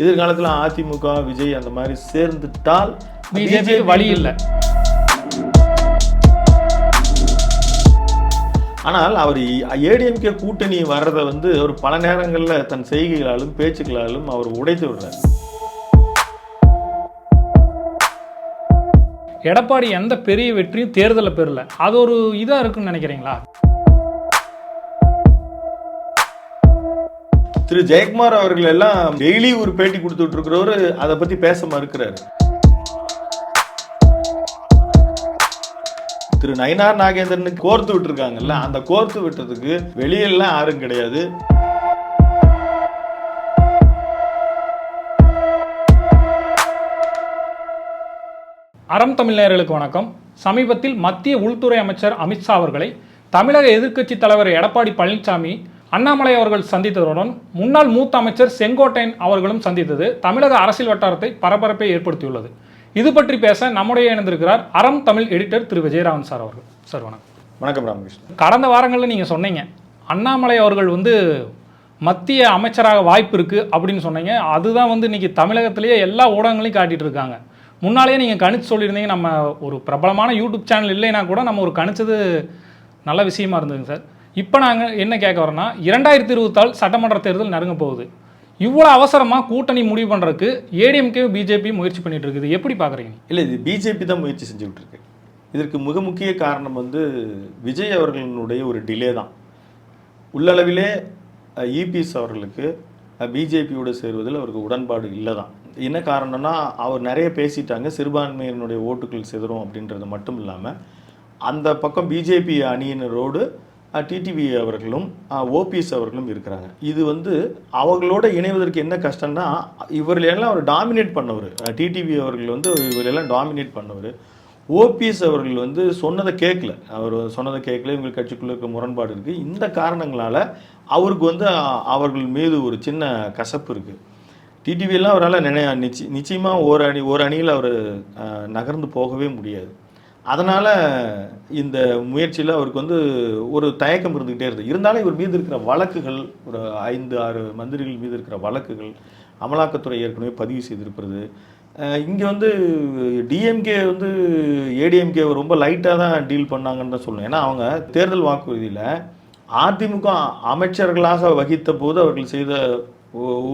எதிர்காலத்தில் அதிமுக விஜய் அந்த மாதிரி சேர்ந்துட்டால் பிஜேபி வழி இல்லை. ஆனால் அவர் ஏடிஎம்கே கூட்டணி வர்றதை வந்து அவர் பல நேரங்களில் தன் செய்கைகளாலும் பேச்சுக்களாலும் அவர் உடைத்து விடுறார். எடப்பாடி எந்த பெரிய வெற்றியும் தேர்தலில் பெறல. அது ஒரு இதாக இருக்குன்னு நினைக்கிறீங்களா? திரு ஜெயக்குமார் அவர்கள் எல்லாம் டெய்லி ஒரு பேட்டி கொடுத்துட்டு இருக்கிறவரு அதை பத்தி பேச மறுக்கிறாரு. திரு நயினார் நாகேந்திரனுக்கு கோர்த்து விட்டுருக்காங்கல்ல அந்த கோர்த்து விட்டதுக்கு வெளியெல்லாம் யாரும் கிடையாது. அறம் தமிழ் நேயர்களுக்கு வணக்கம். சமீபத்தில் மத்திய உள்துறை அமைச்சர் அமித்ஷா அவர்களை தமிழக எதிர்க்கட்சி தலைவர் எடப்பாடி பழனிசாமி அண்ணாமலை அவர்கள் சந்தித்ததுடன் முன்னாள் மூத்த அமைச்சர் செங்கோட்டையன் அவர்களும் சந்தித்தது. தமிழக அரசியல் வட்டாரத்தை பரபரப்பை ஏற்படுத்தியுள்ளது. இது பற்றி பேச நம்முடைய இணைந்திருக்கிறார் அறம் தமிழ் எடிட்டர் திரு. விஜயராமன் சார் அவர்கள். சார் வணக்கம். வணக்கம் ராமகிருஷ்ணன். கடந்த வாரங்களில் நீங்கள் சொன்னீங்க. அண்ணாமலை அவர்கள் வந்து மத்திய அமைச்சராக வாய்ப்பு இருக்குது அப்படின்னு சொன்னீங்க. அதுதான் வந்து இன்னைக்கு தமிழகத்திலேயே எல்லா ஊடகங்களையும் காட்டிட்டு இருக்காங்க. முன்னாலேயே நீங்கள் கணிச்சு சொல்லியிருந்தீங்க. நம்ம ஒரு பிரபலமான யூடியூப் சேனல் இல்லைன்னா கூட நம்ம ஒரு கணிச்சது நல்ல விஷயமா இருந்ததுங்க சார். இப்போ நாங்கள் என்ன கேட்க வரோன்னா இரண்டாயிரத்தி இருபத்தால் சட்டமன்ற தேர்தல் நெருங்க போகுது. இவ்வளோ அவசரமாக கூட்டணி முடிவு பண்ணுறதுக்கு ஏடிஎம்கே பிஜேபி முயற்சி பண்ணிட்டு இருக்குது. எப்படி பார்க்குறீங்க இல்லை இது பிஜேபி தான் முயற்சி செஞ்சுக்கிட்டு இருக்கு இதற்கு மிக முக்கிய காரணம் வந்து விஜய் அவர்களினுடைய ஒரு டிலே தான். உள்ளளவிலே இபிஎஸ் அவர்களுக்கு பிஜேபியோடு சேருவதில் அவருக்கு உடன்பாடு இல்லை தான். என்ன காரணம்னா அவர் நிறைய பேசிட்டாங்க. சிறுபான்மையினுடைய ஓட்டுகள் சிதறும் அப்படின்றது மட்டும் இல்லாமல் அந்த பக்கம் பிஜேபி அணியினரோடு டிடிவி அவர்களும் ஓபிஎஸ் அவர்களும் இருக்கிறாங்க. இது வந்து அவங்களோட இணைவதற்கு என்ன கஷ்டம்னா இவர்களெல்லாம் அவர் டாமினேட் பண்ணவர். டிடிவி அவர்கள் வந்து இவர்களெல்லாம் டாமினேட் பண்ணவர். ஓபிஎஸ் அவர்கள் வந்து சொன்னதை கேட்கல. அவர் சொன்னதை கேட்கல. இவங்க கட்சிக்குள்ளே இருக்க முரண்பாடு இருக்குது இந்த காரணங்களால அவருக்கு வந்து அவர்கள் மீது ஒரு சின்ன கசப்பு இருக்குது டிடிவியெல்லாம் அவரால் நினை நிச்ச நிச்சயமாக ஒரு அணி ஒரு அணியில் அவர் நகர்ந்து போகவே முடியாது. அதனால் இந்த முயற்சியில் அவருக்கு வந்து ஒரு தயக்கம் இருந்துக்கிட்டே இருந்தது. இருந்தாலும் இவர் மீது இருக்கிற வழக்குகள் ஒரு ஐந்து ஆறு மந்திரிகள் மீது இருக்கிற வழக்குகள் அமலாக்கத்துறை ஏற்கனவே பதிவு செய்திருக்கிறது. இங்கே வந்து டிஎம்கே வந்து ஏடிஎம்கே ரொம்ப லைட்டாக தான் டீல் பண்ணாங்கன்னு தான் சொல்லணும். ஏன்னா அவங்க தேர்தல் வாக்குறுதியில் அதிமுக அமைச்சர்களாக வகித்த போது அவர்கள் செய்த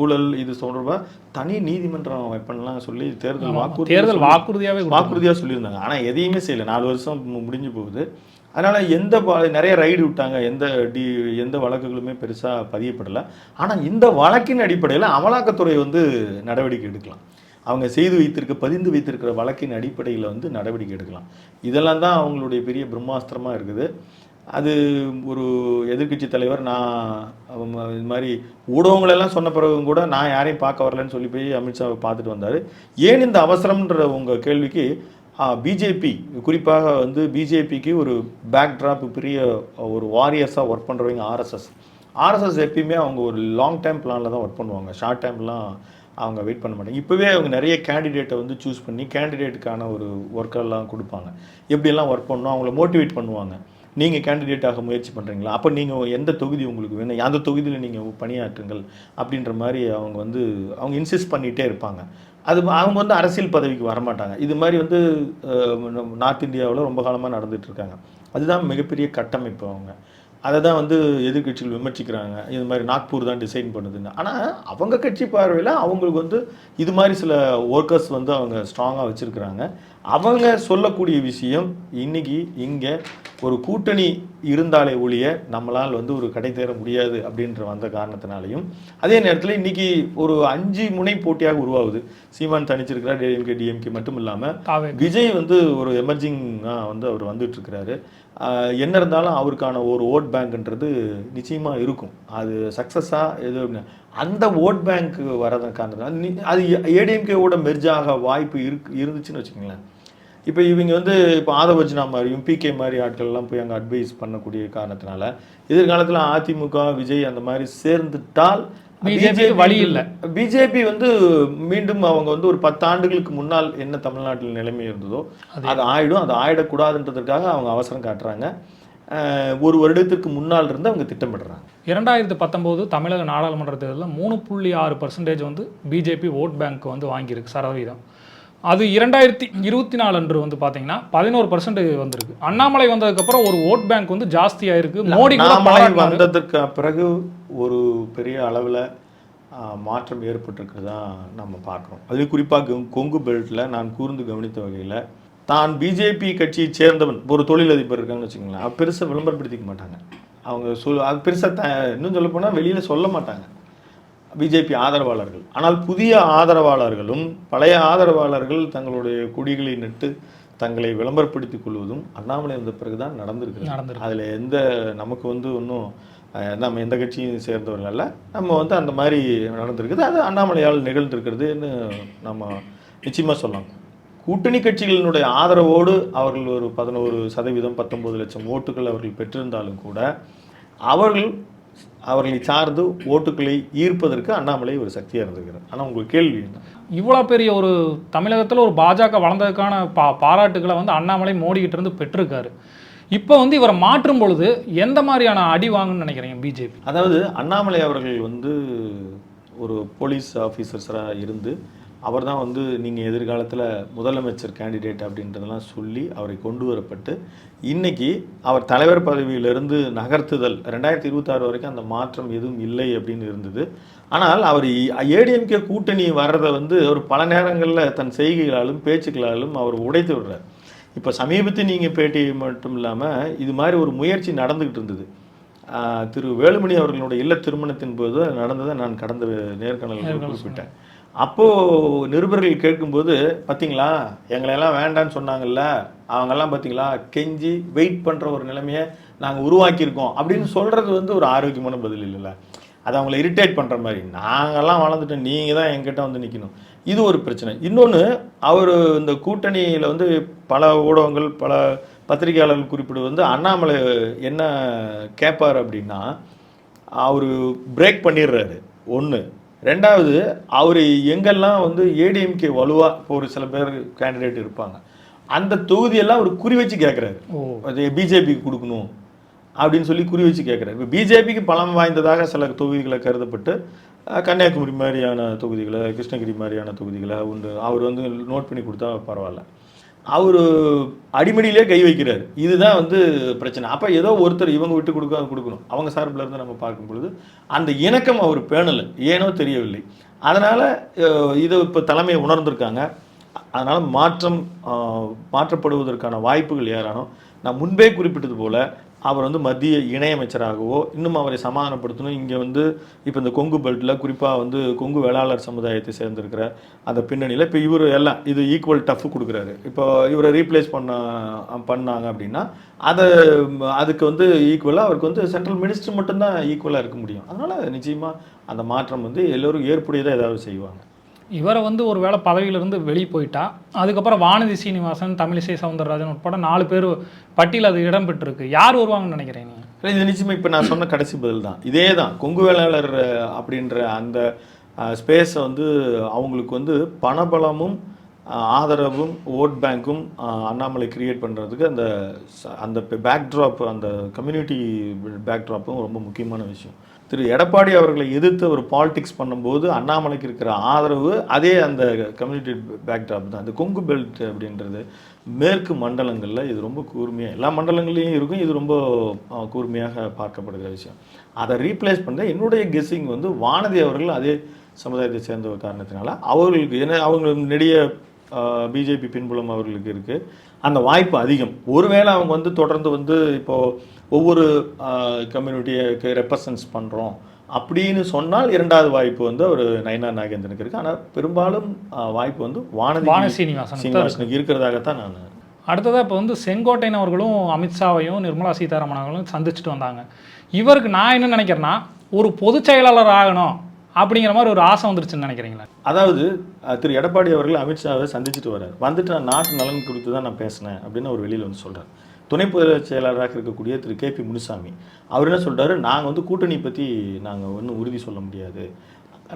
ஊழல் இது சொல்றப்ப தனி நீதிமன்றம் வைப்பன்லாம் சொல்லி தேர்தல் வாக்குறுதி தேர்தல் வாக்குறுதியாகவே வாக்குறுதியாக சொல்லியிருந்தாங்க. ஆனால் எதையுமே செய்யல. நாலு வருஷம் முடிஞ்சு போகுது. அதனால எந்த நிறைய ரைடு விட்டாங்க. எந்த டி எந்த வழக்குகளுமே பெருசாக பதியப்படலை. ஆனால் இந்த வழக்கின் அடிப்படையில் அமலாக்கத்துறை வந்து நடவடிக்கை எடுக்கலாம். அவங்க செய்து வைத்திருக்க பதிந்து வைத்திருக்கிற வழக்கின் அடிப்படையில் வந்து நடவடிக்கை எடுக்கலாம். இதெல்லாம் தான் அவங்களுடைய பெரிய பிரம்மாஸ்திரமாக இருக்குது. அது ஒரு எதிர்க்கட்சி தலைவர் நான் இது மாதிரி ஊடகங்களெல்லாம் சொன்ன பிறகும் கூட நான் யாரையும் பார்க்க வரலன்னு சொல்லி போய் அமித்ஷாவை பார்த்துட்டு வந்தார். ஏன் இந்த அவசரம்ன்ற உங்கள் கேள்விக்கு பிஜேபி குறிப்பாக வந்து பிஜேபிக்கு ஒரு பேக் ட்ராப் பெரிய ஒரு வாரியர்ஸாக ஒர்க் பண்ணுறவங்க ஆர்எஸ்எஸ் ஆர்எஸ்எஸ் எப்பயுமே அவங்க ஒரு லாங் டைம் பிளானில் தான் ஒர்க் பண்ணுவாங்க. ஷார்ட் டைம்லாம் அவங்க வெயிட் பண்ண மாட்டாங்க. இப்போவே அவங்க நிறைய கேண்டிடேட்டை வந்து சூஸ் பண்ணி கேண்டிடேட்டுக்கான ஒரு ஒர்க்கெல்லாம் கொடுப்பாங்க. எப்படியெல்லாம் ஒர்க் பண்ணணும் அவங்கள மோட்டிவேட் பண்ணுவாங்க. நீங்கள் கேண்டிடேட்டாக முயற்சி பண்ணுறீங்களா அப்போ நீங்கள் எந்த தொகுதி உங்களுக்கு வேணும்? அந்த தொகுதியில் நீங்கள் பணியாற்றுங்கள் அப்படின்ற மாதிரி அவங்க வந்து அவங்க இன்சிஸ்ட் பண்ணிகிட்டே இருப்பாங்க. அது அவங்க வந்து அரசியல் பதவிக்கு வரமாட்டாங்க. இது மாதிரி வந்து நார்த் இந்தியாவில் ரொம்ப காலமாக நடந்துகிட்ருக்காங்க அதுதான் மிகப்பெரிய கட்டமைப்பு அவங்க. அதை தான் வந்து எதிர்க்கட்சிகள் விமர்சிக்கிறாங்க. இது மாதிரி நாக்பூர் தான் டிசைன் பண்ணுதுன்னு. ஆனால் அவங்க கட்சி பார்வையில் அவங்களுக்கு வந்து இது மாதிரி சில ஒர்க்கர்ஸ் வந்து அவங்க ஸ்ட்ராங்காக வச்சுருக்கிறாங்க. அவங்க சொல்லக்கூடிய விஷயம் இன்னைக்கு இங்கே ஒரு கூட்டணி இருந்தாலே ஒழிய நம்மளால் வந்து ஒரு கடை தேர முடியாது அப்படின்ற வந்த காரணத்தினாலையும். அதே நேரத்தில் இன்னைக்கு ஒரு அஞ்சு முனை போட்டியாக உருவாகுது. சீமான் தனிச்சிருக்கிறார் டிஎம்கே டிஎம்கே மட்டும் இல்லாமல் விஜய் வந்து ஒரு எமர்ஜிங்காக வந்து அவர் வந்துட்டு இருக்கிறாரு. ஆஹ் என்ன இருந்தாலும் அவருக்கான ஒரு ஓட் பேங்க்ன்றது நிச்சயமாக இருக்கும். அது சக்ஸஸாக எது அப்படின்னு அந்த ஓட் பேங்க் வரதன் காரணத்தினால அது ஏடிஎம்கேவோட மெர்ஜாக வாய்ப்பு இருக்கு இருந்துச்சுன்னு வச்சுக்கோங்களேன். இப்போ இவங்க வந்து இப்போ ஆதவர்ஜனா மாதிரியும் பிகே மாதிரி ஆட்கள்லாம் போய் அங்கே அட்வைஸ் பண்ணக்கூடிய காரணத்தினால எதிர்காலத்தில் அதிமுக விஜய் அந்த மாதிரி சேர்ந்துட்டால் க்கு வழி இல்ல. பிஜேபி வந்து மீண்டும் அவங்க வந்து ஒரு பத்து ஆண்டுகளுக்கு முன்னால் என்ன தமிழ்நாட்டில் நிலைமை இருந்ததோ அது ஆயிடும். அது ஆயிடக்கூடாதுன்றதுக்காக அவங்க அவசரம் காட்டுறாங்க. ஒரு வருடத்திற்கு முன்னால் இருந்து அவங்க திட்டமிடுறாங்க. இரண்டாயிரத்து பத்தொம்போது தமிழக நாடாளுமன்ற தேர்தலில் மூணு புள்ளி ஆறு பர்சன்டேஜ் வந்து பிஜேபி ஓட் பேங்க் வந்து வாங்கியிருக்கு சதவீதம். அது இரண்டாயிரத்தி இருபத்தி நாலு அன்று வந்து பார்த்தீங்கன்னா பதினோரு பர்சன்டேஜ் வந்திருக்கு. அண்ணாமலை வந்ததுக்கப்புறம் ஒரு ஓட் பேங்க் வந்து ஜாஸ்தி ஆயிருக்கு மோடி. வந்ததுக்கு பிறகு ஒரு பெரிய அளவில் மாற்றம் ஏற்பட்டிருக்கிறதா நம்ம பார்க்குறோம். அது குறிப்பாக கொங்கு பெல்ட்டில் நான் கூர்ந்து கவனித்த வகையில் தான் பிஜேபி கட்சியை சேர்ந்தவன் ஒரு தொழிலதிபர் இருக்காங்கன்னு வச்சுக்கோங்களேன் அவ பெருசாக விளம்பரப்படுத்திக்க மாட்டாங்க. அவங்க சொல் அது பெருசாக த இன்னும் சொல்ல போனால் வெளியில் சொல்ல மாட்டாங்க. பிஜேபி ஆதரவாளர்கள். ஆனால் புதிய ஆதரவாளர்களும் பழைய ஆதரவாளர்கள் தங்களுடைய கொடிகளை நட்டு தங்களை விளம்பரப்படுத்திக் கொள்வதும் அண்ணாமலை வந்த பிறகுதான் நடந்திருக்கு நடந்திருக்கு. அதில் எந்த நமக்கு வந்து ஒன்றும் நம்ம எந்த கட்சியும் சேர்ந்தவர்கள் அல்ல. நம்ம வந்து அந்த மாதிரி நடந்திருக்குது. அது அண்ணாமலையால் நிகழ்ந்திருக்கிறதுன்னு நம்ம நிச்சயமாக சொல்லலாம். கூட்டணி கட்சிகளினுடைய ஆதரவோடு அவர்கள் ஒரு பதினோரு சதவீதம் பத்தொம்பது லட்சம் ஓட்டுகள் அவர்கள் பெற்றிருந்தாலும் கூட அவர்கள் அவர்களை சார்ந்து ஓட்டுக்களை ஈர்ப்பதற்கு அண்ணாமலை ஒரு சக்தியாக இருந்திருக்கிறார். ஆனால் உங்களுக்கு கேள்வி என்ன? இவ்வளோ பெரிய ஒரு தமிழகத்தில் ஒரு பாஜக வளர்ந்ததுக்கான பா பாராட்டுகளை வந்து அண்ணாமலை மோடிக்கிட்டேருந்து பெற்றிருக்காரு. இப்போ வந்து இவரை மாற்றும் பொழுது எந்த மாதிரியான அடி வாங்குன்னு நினைக்கிறீங்க பிஜேபி அதாவது அண்ணாமலை அவர்கள் வந்து ஒரு போலீஸ் ஆஃபீஸர்ஸராக இருந்து அவர் தான் வந்து நீங்கள் எதிர்காலத்தில் முதலமைச்சர் கேண்டிடேட் அப்படின்றதெல்லாம் சொல்லி அவரை கொண்டு வரப்பட்டு இன்றைக்கி அவர் தலைவர் பதவியிலிருந்து நகர்த்துதல் ரெண்டாயிரத்தி இருபத்தாறு வரைக்கும் அந்த மாற்றம் எதுவும் இல்லை அப்படின்னு இருந்தது. ஆனால் அவர் ஏடிஎம்கே கூட்டணி வர்றதை வந்து அவர் பல நேரங்களில் தன் செய்கைகளாலும் பேச்சுக்களாலும் அவர் உடைத்து விடுறார். இப்போ சமீபத்தில் நீங்கள் பேட்டி மட்டும் இல்லாமல் இது மாதிரி ஒரு முயற்சி நடந்துக்கிட்டு இருந்தது. திரு வேலுமணி அவர்களுடைய இல்ல திருமணத்தின் போது நடந்ததை நான் கடந்த நேர்காணலில் குறிப்பிட்டேன். அப்போ நிருபர்கள் கேட்கும்போது பார்த்தீங்களா எங்களையெல்லாம் வேண்டான்னு சொன்னாங்கல்ல? அவங்கெல்லாம் பார்த்தீங்களா கெஞ்சி வெயிட் பண்ற ஒரு நிலைமையை நாங்கள் உருவாக்கியிருக்கோம். அப்படின்னு சொல்றது வந்து ஒரு ஆரோக்கியமான பதில் இல்லைல்ல. அது அவங்கள இரிட்டேட் பண்ற மாதிரி. நாங்கெல்லாம் வளர்ந்துட்டோம். நீங்க தான் என்கிட்ட வந்து நிக்கணும். இது ஒரு பிரச்சனை. இன்னொன்று அவர் இந்த கூட்டணியில் வந்து பல ஊடகங்கள் பல பத்திரிகையாளர்கள் குறிப்பிடுவது வந்து அண்ணாமலை என்ன கேட்பார் அப்படின்னா அவர் பிரேக் பண்ணிடுறாரு. ஒன்று ரெண்டாவது அவர் எங்கெல்லாம் வந்து ஏடிஎம்கே வலுவாக இப்போ ஒரு சில பேர் கேண்டிடேட் இருப்பாங்க அந்த தொகுதியெல்லாம் அவர் குறி வச்சு கேட்குறாரு அது பிஜேபிக்கு கொடுக்கணும் அப்படின்னு சொல்லி குறி வச்சு கேட்குறாரு இப்போ பிஜேபிக்கு பலம் வாய்ந்ததாக சில தொகுதிகளை கருதப்பட்டு கன்னியாகுமரி மாதிரியான தொகுதிகளை கிருஷ்ணகிரி மாதிரியான தொகுதிகளை உண்டு. அவர் வந்து நோட் பண்ணி கொடுத்தா பரவாயில்ல. அவர் அடிமடியிலே கை வைக்கிறார். இதுதான் வந்து பிரச்சனை. அப்போ ஏதோ ஒருத்தர் இவங்க விட்டு கொடுக்க கொடுக்கணும். அவங்க சார்பில் இருந்து நம்ம பார்க்கும் பொழுது அந்த இணக்கம் அவர் பேணலை. ஏனோ தெரியவில்லை. அதனால் இதை இப்போ தலைமையை உணர்ந்திருக்காங்க. அதனால் மாற்றம் மாற்றப்படுவதற்கான வாய்ப்புகள் ஏராளம். நான் முன்பே குறிப்பிட்டது போல் அவர் வந்து மத்திய இணையமைச்சராகவோ இன்னும் அவரை சமாதானப்படுத்தணும். இங்கே வந்து இப்போ இந்த கொங்கு பெல்ட்டில் குறிப்பாக வந்து கொங்கு வேளாளர் சமுதாயத்தை சேர்ந்திருக்கிற அந்த பின்னணியில் இப்போ இவர் எல்லாம் இது ஈக்குவல் டஃப் கொடுக்குறாரு. இப்போ இவரை ரீப்ளேஸ் பண்ண பண்ணாங்க அப்படின்னா அதை அதுக்கு வந்து ஈக்குவலாக அவருக்கு வந்து சென்ட்ரல் மினிஸ்டர் மட்டும்தான் ஈக்குவலாக இருக்க முடியும். அதனால் நிச்சயமாக அந்த மாற்றம் வந்து எல்லோரும் ஏற்புடையதாக ஏதாவது செய்வாங்க. இவரை வந்து ஒரு வேளை பதவியிலிருந்து வெளியே போயிட்டா அதுக்கப்புறம் வானதி சீனிவாசன் தமிழிசை சவுந்தரராஜன் உட்பட நாலு பேர் பட்டியல் அது இடம்பெற்றிருக்கு யார் வருவாங்கன்னு நினைக்கிறேன் இது நிச்சயமாக இப்போ நான் சொன்ன கடைசி பதில் தான். இதே தான் கொங்கு வேளாளர் அப்படின்ற அந்த ஸ்பேஸை வந்து அவங்களுக்கு வந்து பணபலமும் ஆதரவும் ஓட் பேங்க்கும் அண்ணாமலை கிரியேட் பண்ணுறதுக்கு அந்த அந்த பேக்ட்ராப் அந்த கம்யூனிட்டி பேக்ட்ராப்பும் ரொம்ப முக்கியமான விஷயம். திரு எடப்பாடி அவர்களை எதிர்த்து ஒரு பாலிடிக்ஸ் பண்ணும்போது அண்ணாமலைக்கு இருக்கிற ஆதரவு அதே அந்த கம்யூனிட்டி பேக்டாப் தான். அந்த கொங்கு பெல்ட் அப்படின்றது மேற்கு மண்டலங்களில் இது ரொம்ப கூர்மையாக எல்லா மண்டலங்கள்லையும் இருக்கும். இது ரொம்ப கூர்மையாக பார்க்கப்படுகிற விஷயம். அதை ரீப்ளேஸ் பண்ண என்னுடைய கெஸ்ஸிங் வந்து வானதி அவர்கள் அதே சமுதாயத்தை சேர்ந்த ஒரு காரணத்தினால அவர்களுக்கு ஏன்னா அவங்க நெடிய பிஜேபி பின்புலம் அவர்களுக்கு இருக்குது அந்த வாய்ப்பு அதிகம். ஒருவேளை அவங்க வந்து தொடர்ந்து வந்து இப்போது ஒவ்வொரு கம்யூனிட்டியை ரெப்ரசன்ஸ் பண்ணுறோம் அப்படின்னு சொன்னால் இரண்டாவது வாய்ப்பு வந்து ஒரு நயனா நாகேந்திரனுக்கு இருக்கு. ஆனால் பெரும்பாலும் வாய்ப்பு வந்து வானதி வானதி சீனிவாசன் தான் சீனிவாசனுக்கு இருக்கிறதாகத்தான் நான் அடுத்ததாக இப்போ வந்து செங்கோட்டையன் அவர்களும் அமித்ஷாவையும் நிர்மலா சீதாராமன் அவர்களும் சந்திச்சுட்டு வந்தாங்க. இவருக்கு நான் என்ன நினைக்கிறேன்னா ஒரு பொதுச் செயலாளர் ஆகணும் அப்படிங்கிற மாதிரி ஒரு ஆசை வந்துருச்சுன்னு நினைக்கிறீங்களா? அதாவது திரு எடப்பாடி அவர்கள் அமித்ஷாவை சந்திச்சுட்டு வர்றார். வந்துட்டு நான் நாட்டு நலன் குறித்து தான் நான் பேசினேன் அப்படின்னு அவர் வெளியில் வந்து சொல்றார். துணை பொதுச் செயலாளராக இருக்கக்கூடிய திரு கே பி முனுசாமி. அவர் என்ன சொல்கிறாரு நாங்கள் வந்து கூட்டணி பற்றி நாங்கள் ஒன்றும் உறுதி சொல்ல முடியாது.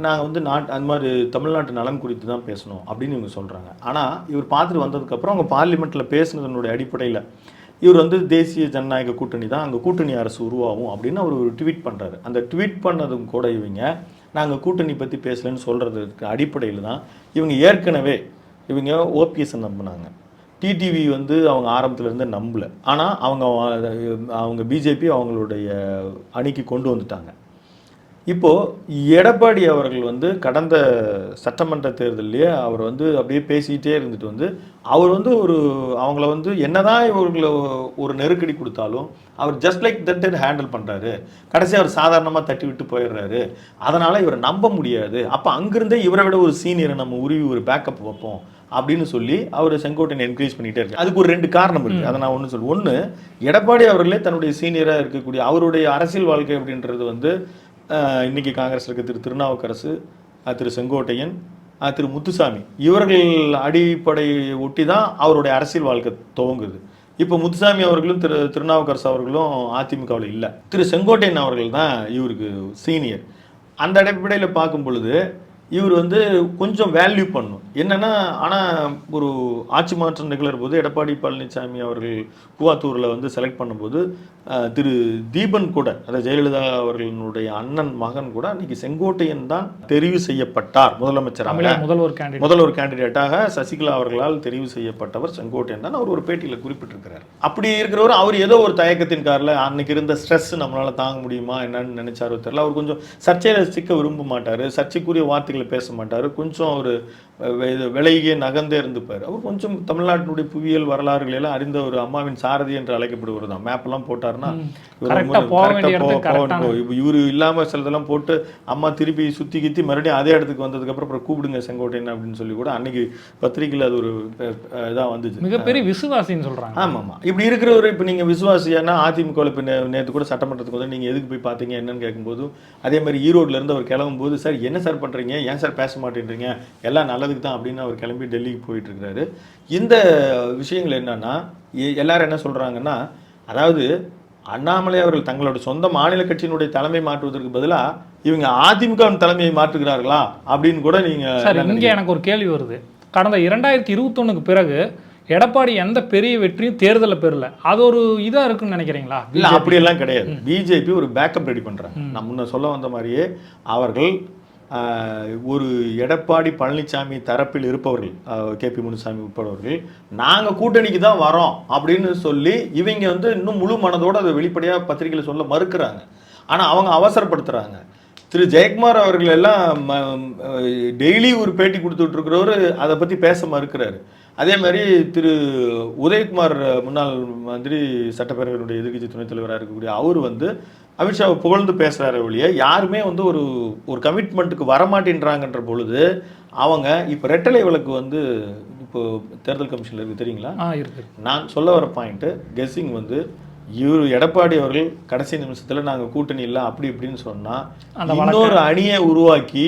நாங்கள் வந்து நாட் அந்த மாதிரி தமிழ்நாட்டு நலன் குறித்து தான் பேசணும் அப்படின்னு இவங்க சொல்கிறாங்க ஆனால் இவர் பார்த்துட்டு வந்ததுக்கப்புறம் அவங்க பார்லிமெண்ட்டில் பேசுனதனுடைய அடிப்படையில் இவர் வந்து தேசிய ஜனநாயக கூட்டணி தான் அங்கே கூட்டணி அரசு உருவாகும் அப்படின்னு அவர் ஒரு ட்வீட் பண்ணுறாரு அந்த ட்வீட் பண்ணதும் கூட இவங்க நாங்கள் கூட்டணி பற்றி பேசலன்னு சொல்கிறதுக்கு அடிப்படையில் தான் இவங்க ஏற்கனவே இவங்க ஓபிஎஸ்ஸை நம்பினாங்க. டிடிவி வந்து அவங்க ஆரம்பத்துலேருந்து நம்பலை நம்பல. ஆனால் அவங்க அவங்க பிஜேபி அவங்களுடைய அணிக்கு கொண்டு வந்துட்டாங்க. இப்போது எடப்பாடி அவர்கள் வந்து கடந்த சட்டமன்ற தேர்தல்லையே அவர் வந்து அப்படியே பேசிக்கிட்டே இருந்துட்டு வந்து அவர் வந்து ஒரு அவங்கள வந்து என்னதான் இவர்களை ஒரு நெருக்கடி கொடுத்தாலும் அவர் ஜஸ்ட் லைக் தட் ஹேண்டில் பண்ணுறாரு கடைசி அவர் சாதாரணமாக தட்டி விட்டு போயிடுறாரு. அதனால் இவரை நம்ப முடியாது. அப்போ அங்கிருந்தே இவரை விட ஒரு சீனியரை நம்ம உருவி ஒரு பேக்கப் வைப்போம். அப்படின்னு சொல்லி அவர் செங்கோட்டையன் என்கரேஜ் பண்ணிட்டே இருக்காரு. அதுக்கு ஒரு ரெண்டு காரணம் இருக்கு. அதை நான் ஒன்று சொல்லுவேன் ஒன்று எடப்பாடி அவர்களே தன்னுடைய சீனியராக இருக்கக்கூடிய அவருடைய அரசியல் வாழ்க்கை அப்படின்றது வந்து இன்னைக்கு காங்கிரஸ்ல இருக்க திரு திருநாவுக்கரசு திரு செங்கோட்டையன் திரு முத்துசாமி இவர்கள் அடிப்படையை ஒட்டி தான் அவருடைய அரசியல் வாழ்க்கை துவங்குது. இப்போ முத்துசாமி அவர்களும் திரு திருநாவுக்கரசு அவர்களும் அதிமுகவில் இல்லை. திரு செங்கோட்டையன் அவர்கள் தான் இவருக்கு சீனியர் அந்த அடிப்படையில் பார்க்கும் பொழுது இவர் வந்து கொஞ்சம் வேல்யூ பண்ணும். என்னன்னா ஆனால் ஒரு ஆட்சி மாற்றம் நிகழற போது எடப்பாடி பழனிசாமி அவர்கள் கூவாத்தூரில் வந்து செலக்ட் பண்ணும்போது திரு தீபன் கூட அதாவது ஜெயலலிதா அவர்களுடைய அண்ணன் மகன் கூட அன்னைக்கு செங்கோட்டையன் தான் தெரிவு செய்யப்பட்டார் முதலமைச்சராக. முதல்வர் கேண்டிடேட் முதல்வர் கேண்டிடேட்டாக சசிகலா அவர்களால் தெரிவு செய்யப்பட்டவர் செங்கோட்டையன் தான். அவர் ஒரு பேட்டியில் குறிப்பிட்டிருக்கிறார். அப்படி இருக்கிறவர் அவர் ஏதோ ஒரு தயக்கத்தின் காரில் அன்னைக்கு இருந்த ஸ்ட்ரெஸ் நம்மளால தாங்க முடியுமா என்னன்னு நினைச்சாரோ தெரியல. அவர் கொஞ்சம் சர்ச்சையில சிக்க விரும்ப மாட்டார். சர்ச்சைக்குரிய வார்த்தைகளை பேச மாட்டார். கொஞ்சம் அவர் விலகியே நகர்ந்தே இருந்துப்பார். அவர் கொஞ்சம் தமிழ்நாட்டினுடைய புவியியல் வரலாறுகளை எல்லாம் அறிந்த ஒரு அம்மாவின் சாரதி என்று அழைக்கப்படுவர் தான். மேப்லாம் போட்டாருன்னா இவர் Correct ஆ ரொம்ப போக correct ஆ வேண்டிய போ- இடத்துக்கு correct போகணும். ஆன- இப்போ இவரு இல்லாம சிலதெல்லாம் போட்டு அம்மா திருப்பி சுத்தி கித்தி மறுபடியும் அதே இடத்துக்கு வந்ததுக்கு அப்புறம் கூப்பிடுங்க செங்கோட்டையன் அப்படின்னு சொல்லி கூட அன்னைக்கு பத்திரிக்கையில் அது ஒரு அஹ், இதா வந்துச்சு. மிகப்பெரிய விசுவாசின்னு சொல்றாங்க. ஆமா ஆமா இப்படி இருக்கிறவர் இப்போ நீங்க விசுவாசியானா அதிமுகவில் இப்போ நேற்று கூட சட்டமன்றத்துக்கு வந்து நீங்க எதுக்கு போய் பார்த்தீங்க என்னன்னு கேட்கும்போது அதே மாதிரி ஈரோட்ல இருந்து அவர் கிளம்பும்போது சார் என்ன சார் பண்றீங்க? ஏன் சார் பேச மாட்டேன்றீங்க? எல்லாம் நல்லதுக்கு தான் அப்படின்னு அவர் கிளம்பி டெல்லிக்கு போயிட்டு இருக்கிறாரு இந்த விஷயங்கள் என்னன்னா எல்லாரும் என்ன சொல்றாங்கன்னா அதாவது அண்ணாமலை அவர்கள் தங்களோட சொந்த மாநில கட்சியினுடைய தலைமை மாற்றுவதற்கு பதிலா இவங்க அதிமுக தலைமையை மாற்றுகிறார்களா அப்படின்னு கூட நீங்க சார் இங்கே எனக்கு ஒரு கேள்வி வருது. கடந்த இரண்டாயிரத்தி இருபத்தொன்னுக்கு பிறகு எடப்பாடி எந்த பெரிய வெற்றியும் தேர்தலில் பெறல. அது ஒரு இதா இருக்குன்னு நினைக்கிறீங்களா? இல்ல அப்படியெல்லாம் கிடையாது. பிஜேபி ஒரு பேக்கப் ரெடி பண்றாங்க. நான் முன்ன சொல்ல வந்த மாதிரியே அவர்கள் ஒரு எடப்பாடி பழனிசாமி தரப்பில் இருப்பவர்கள் கேபி முனுசாமி உட்படவர்கள் நாங்கள் கூட்டணிக்கு தான் வரோம் அப்படின்னு சொல்லி இவங்க வந்து இன்னும் முழு மனதோடு அதை வெளிப்படையாக பத்திரிகையில் சொல்ல மறுக்கிறாங்க. ஆனால் அவங்க அவசரப்படுத்துகிறாங்க திரு. ஜெயக்குமார் அவர்கள் எல்லாம் டெய்லி ஒரு பேட்டி கொடுத்துட்ருக்கிறவர் அதை பற்றி பேச மறுக்கிறாரு. அதே மாதிரி திரு உதயகுமார் முன்னாள் மந்திரி சட்டப்பேரவையினுடைய எதிர்க்கட்சி துணைத் தலைவராக இருக்கக்கூடிய அவர் வந்து அமித்ஷாவை புகழ்ந்து பேசுறாரு ஒழிய யாருமே வந்து ஒரு ஒரு கமிட்மெண்ட்டுக்கு வரமாட்டேன்றாங்கன்ற பொழுது அவங்க இப்போ ரெட்டலை வழக்கு வந்து இப்போ தேர்தல் கமிஷனில் இருக்கு தெரியுங்களா? நான் சொல்ல வர பாயிண்ட்டு கெஸ்ஸிங் வந்து இவர் எடப்பாடி அவர்கள் கடைசி நிமிஷத்துல நாங்க கூட்டணி இல்லை அப்படி இப்படின்னு சொன்னா அந்த இன்னொரு அணியை உருவாக்கி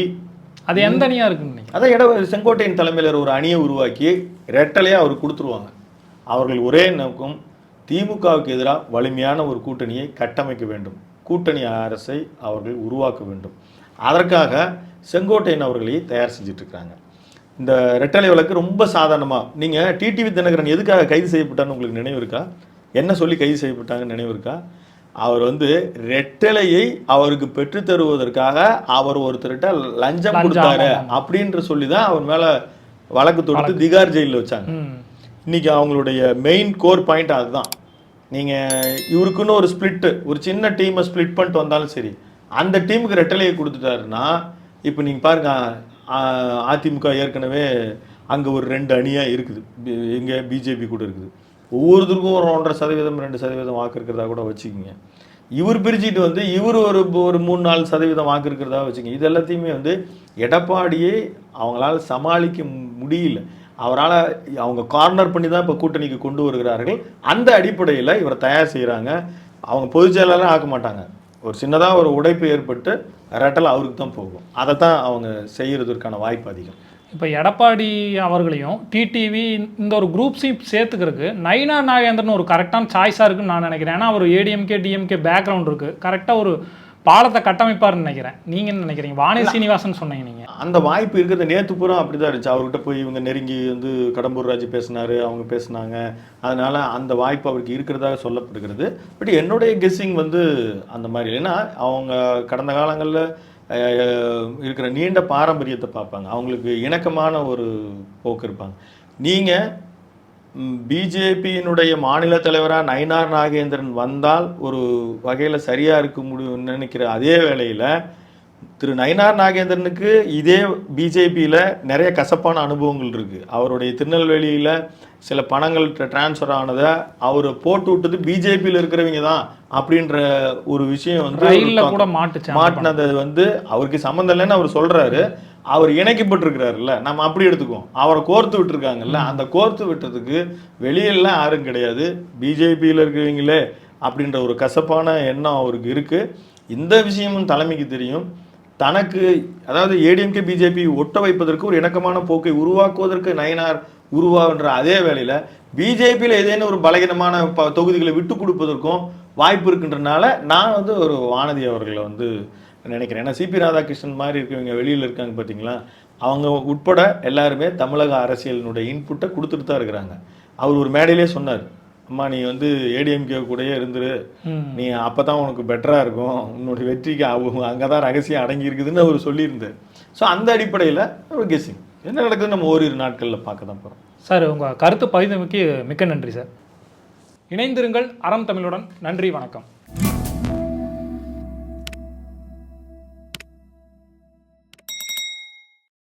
அது எந்த அணியாக இருக்குன்னு அதான் எட செங்கோட்டையின் தலைமையில் ஒரு அணியை உருவாக்கி ரெட்டலையாக அவர் கொடுத்துருவாங்க. அவர்கள் ஒரே நோக்கம் திமுகவுக்கு எதிராக வலிமையான ஒரு கூட்டணியை கட்டமைக்க வேண்டும். கூட்டணி அரசை அவர்கள் உருவாக்க வேண்டும். அதற்காக செங்கோட்டையன் அவர்களையே தயார் செஞ்சிட்ருக்காங்க இந்த ரெட்டலை வழக்கு ரொம்ப சாதாரணமாக நீங்கள் டிடிவி தினகரன் எதுக்காக கைது செய்யப்பட்டான்னு உங்களுக்கு நினைவு இருக்கா? என்ன சொல்லி கைது செய்யப்பட்டாங்கன்னு நினைவு இருக்கா? அவர் வந்து ரெட்டலையை அவருக்கு பெற்று தருவதற்காக அவர் ஒருத்தர்கிட்ட லஞ்சம் கொடுத்தாரு ஆமா, அப்படின்னு சொல்லி தான் அவர் மேல வழக்கு தொடுத்து திகார் ஜெயிலில் வச்சாங்க. இன்னைக்கு அவங்களுடைய மெயின் கோர் பாயிண்ட் அதுதான். நீங்க இவருக்குன்னு ஒரு ஸ்பிளிட் ஒரு சின்ன டீமை ஸ்ப்ளிட் பண்ணிட்டு வந்தாலும் சரி அந்த டீமுக்கு ரெட்டலையை கொடுத்துட்டாருன்னா இப்போ நீங்க பாருங்க அதிமுக ஏற்கனவே அங்க ஒரு ரெண்டு அணியா இருக்குது. எங்க பிஜேபி கூட இருக்குது. ஒவ்வொருத்தருக்கும் ஒரு ஒன்றரை சதவீதம் ரெண்டு சதவீதம் வாக்கு இருக்கிறதா கூட வச்சுக்கோங்க. இவர் பிரிச்சுட்டு வந்து இவர் ஒரு ஒரு மூணு நாலு சதவீதம் வாக்கு இருக்கிறதா வச்சுக்கோங்க. இது எல்லாத்தையுமே வந்து எடப்பாடியே அவங்களால சமாளிக்க முடியல. அவரால் அவங்க கார்னர் பண்ணி தான் இப்போ கூட்டணிக்கு கொண்டு வருகிறார்கள். அந்த அடிப்படையில் இவரை தயார் செய்கிறாங்க அவங்க பொதுச் செயலாளராக ஆக்க மாட்டாங்க. ஒரு சின்னதாக ஒரு உடைப்பு ஏற்பட்டு ரெட்டல் அவருக்கு தான் போகும். அதை தான் அவங்க செய்கிறதுக்கான வாய்ப்பு அதிகம். இப்போ எடப்பாடி அவர்களையும் டிடிவி இந்த ஒரு குரூப்ஸையும் சேர்த்துக்கிறதுக்கு நைனா நாகேந்திரன் ஒரு கரெக்டான சாய்ஸாக இருக்குன்னு நான் நினைக்கிறேன். ஏன்னா அவர் ஏடிஎம்கே டிஎம்கே பேக்ரவுண்ட் இருக்குது கரெக்டாக ஒரு பாலத்தை கட்டமைப்பாருன்னு நினைக்கிறேன். நீங்க என்ன நினைக்கிறீங்க? வாணி சீனிவாசன் சொன்னீங்க நீங்க. அந்த வாய்ப்பு இருக்கிறது நேத்து பூரா அப்படிதான் இருந்துச்சு. அவர்கிட்ட போய் இவங்க நெருங்கி வந்து கடம்பூர் ராஜு பேசினாரு அவங்க பேசினாங்க. அதனால அந்த வாய்ப்பு அவருக்கு இருக்கிறதாக சொல்லப்படுகிறது. பட் என்னுடைய கெஸ்ஸிங் வந்து அந்த மாதிரி ஏன்னா அவங்க கடந்த காலங்களில் இருக்கிற நீண்ட பாரம்பரியத்தை பார்ப்பாங்க. அவங்களுக்கு இணக்கமான ஒரு போக்கு இருப்பாங்க. நீங்கள் பிஜேபியினுடைய மாநில தலைவராக நயினார் நாகேந்திரன் வந்தால் ஒரு வகையில் சரியாக இருக்க முடியும்னு நினைக்கிற அதே வேளையில் திரு நயினார் நாகேந்திரனுக்கு இதே பிஜேபியில் நிறைய கசப்பான அனுபவங்கள் இருக்குது அவருடைய திருநெல்வேலியில் சில பணங்கள் டிரான்ஸ்ஃபர் ஆனதை அவர் போட்டு விட்டது பிஜேபியில் இருக்கிறவங்க தான் அப்படின்ற ஒரு விஷயம் வந்து ரயில்ல கூட பணம். மாட்டினது வந்து அவருக்கு சம்மந்தம் இல்லைன்னு அவர் சொல்றாரு. அவர் இணைக்கப்பட்டிருக்கிறாருல்ல. நம்ம அப்படி எடுத்துக்குவோம். அவரை கோர்த்து விட்டுருக்காங்கல்ல. அந்த கோர்த்து விட்டதுக்கு வெளியெல்லாம் யாரும் கிடையாது. பிஜேபியில் இருக்கிறவங்களே அப்படின்ற ஒரு கசப்பான எண்ணம் அவருக்கு இருக்கு. இந்த விஷயமும் தலைமைக்கு தெரியும். தனக்கு அதாவது ஏடிஎம்கே பிஜேபி ஒட்ட வைப்பதற்கு ஒரு இணக்கமான போக்கை உருவாக்குவதற்கு நயனார் உருவாகின்ற அதே வேளையில் பிஜேபியில் ஏதேனும் ஒரு பலகீனமான ப- தொகுதிகளை விட்டு கொடுப்பதற்கும் வாய்ப்பு இருக்கின்றனால நான் வந்து ஒரு வானதி அவர்களை வந்து நினைக்கிறேன். ஏன்னா சிபி ராதாகிருஷ்ணன் மாதிரி இருக்கவங்க வெளியில் இருக்காங்க பார்த்தீங்களா அவங்க உட்பட எல்லாருமே தமிழக அரசியலினுடைய இன்புட்டை கொடுத்துட்டு தான் இருக்கிறாங்க. அவர் ஒரு மேடையிலே சொன்னார். அம்மா நீ வந்து ஏடிஎம்கே கூடயே இருந்துரு. நீ அப்பதான் உனக்கு பெட்டரா இருக்கும். உன்னுடைய வெற்றிக்கு அவங்க அங்கதான் ரகசியம் அடங்கி இருக்குதுன்னு அவர் சொல்லியிருந்தார். ஸோ அந்த அடிப்படையில் ஒரு கெஸ்ஸிங் என்ன நடக்குதுன்னு நம்ம ஓரிரு நாட்களில் பார்க்க தான் போகிறோம் சார் உங்க கருத்து பகிர்ந்தமைக்கு மிக்க நன்றி சார். இணைந்திருங்கள் அறம் தமிழுடன். நன்றி வணக்கம்.